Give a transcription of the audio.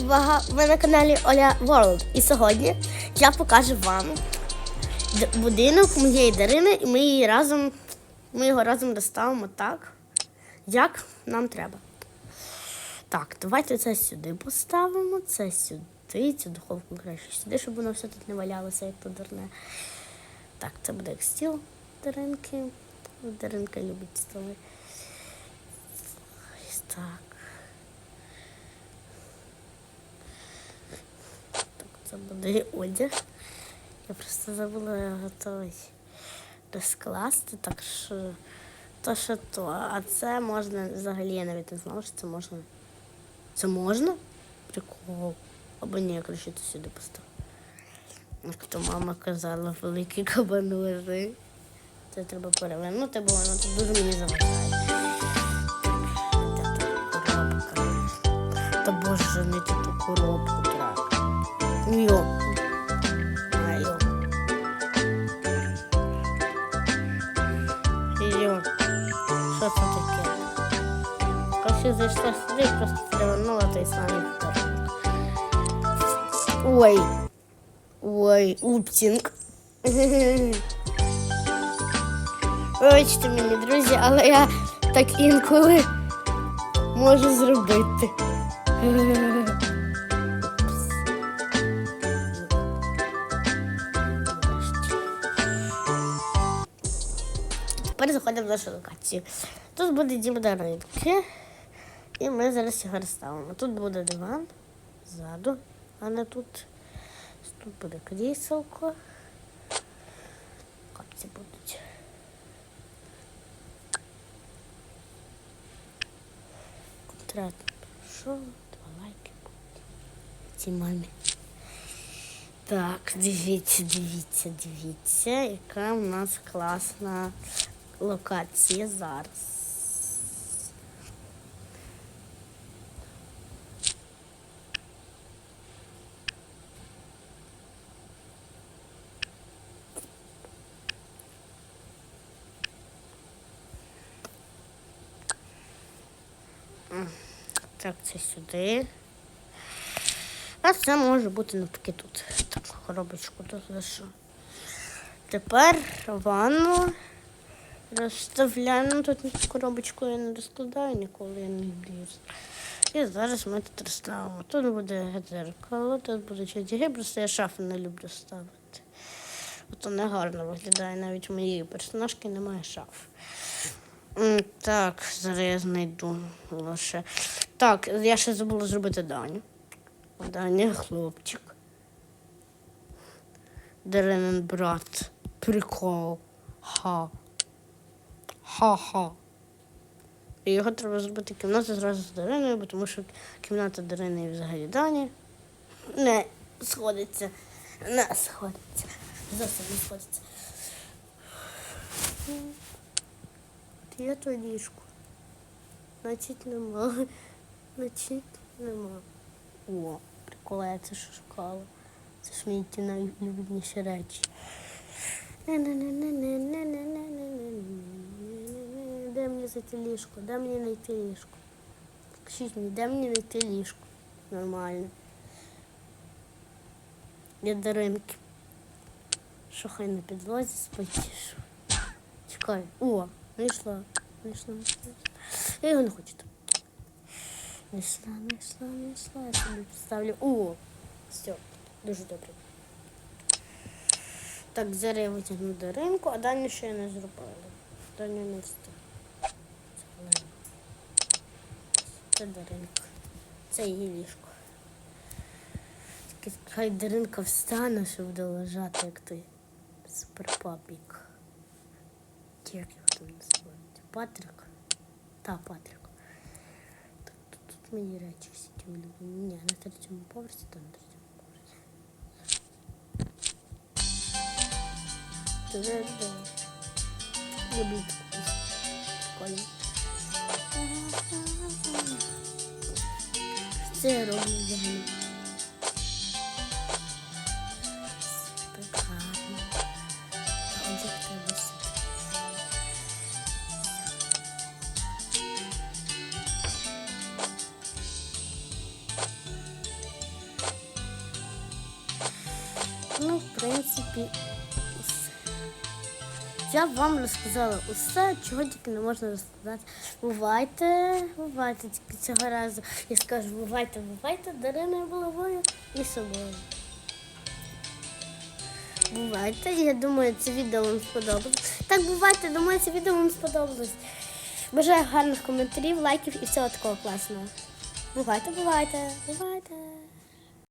Ви на каналі Оля World. І сьогодні я покажу вам будинок моєї Дарини, і ми її разом, ми його разом доставимо так, як нам треба. Так, давайте це сюди поставимо, це сюди, цю духовку краще сюди, щоб воно все тут не валялося, як то дурне. Так, це буде як стіл Даринки. Даринка любить столи. Так. Так, це буде одяг. Я просто забула його той розкласти, так що то що то. А це можна взагалі я навіть не знала, що це можна. Це можна? Прикол. Або ні, я краще це сюди поставлю. Як то мама казала, великі кабанози. Це треба перевернути, бо воно тут дуже мені заважає. Та боже, не ту коробку Йо. А, йо. Йо. Що це таке? Короче, зайшла сюди і просто перевернула той самий подарунок. Ой. Ой, упсінг. Вибачте мені, друзі, але я так інколи можу зробити. Тепер заходимо в нашу локацію. Тут буде дім Даринки. І ми зараз його розставимо. Тут буде диван ззаду, а не тут. Тут буде кріселко. Капці будуть. Контрактно пройшов, два лайки будуть. Цій мамі. Так, дивіться, дивіться, дивіться, яка в нас класна локація зараз. Так, це сюди. А це може бути навпаки тут. Так, коробочку тут лишу. Тепер ванну розставляємо. Тут коробочку я не розкладаю ніколи, я не люблю. І зараз ми тут розставимо. Тут буде дзеркало, тут будуть одяги, просто я шафи не люблю ставити. Ото не гарно виглядає, навіть у моєї персонажки немає шаф. Так, зараз я знайду лише. Так, я ще забула зробити Даню. Даня хлопчик. Даринин брат. Прикол. Ха. Ха-ха. І його треба зробити кімнату зразу з Дариною, бо тому що кімната Дарини і взагалі Дані не сходиться. Не сходиться. Зовсім не сходиться. Є то ліжко. Значить нема. Значить нема. О, прикола, я це що шукала. Це ж мені ті найулюбленіші речі. Де знайти ліжко? Де мені знайти ліжко? Скажіть мені, де мені знайти ліжко? Нормально. Для даринки. Що хай на підлозі що? Чекай. О, знайшла. Знайшла. Я його не хочу. Знайшла, знайшла, знайшла. Я собі поставлю. О, все, дуже добре. Так, зараз я витягну до ринку, а Даню ще я не зробила. Даню не встиг. Це Даринка. Це її ліжко. Тільки Хай Даринка встане, щоб буде лежати, як той суперпапік. Чи Як його там називають? Патрик? Та, Патрик. Так, тут, тут мої речі всі улюблені. Ні, на третьому поверсі, там на третьому поверсі. Люблю це я роблю взагалі. Пекарно. А ось як треба Ну, в принципі, я вам розказала усе, чого тільки не можна розказати. Бувайте, бувайте тільки цього разу. Я скажу, бувайте, бувайте, Дариною головою і собою. Бувайте, я думаю, це відео вам сподобалось. Так, бувайте, думаю, це відео вам сподобалось. Бажаю гарних коментарів, лайків і всього такого класного. Бувайте, бувайте, бувайте.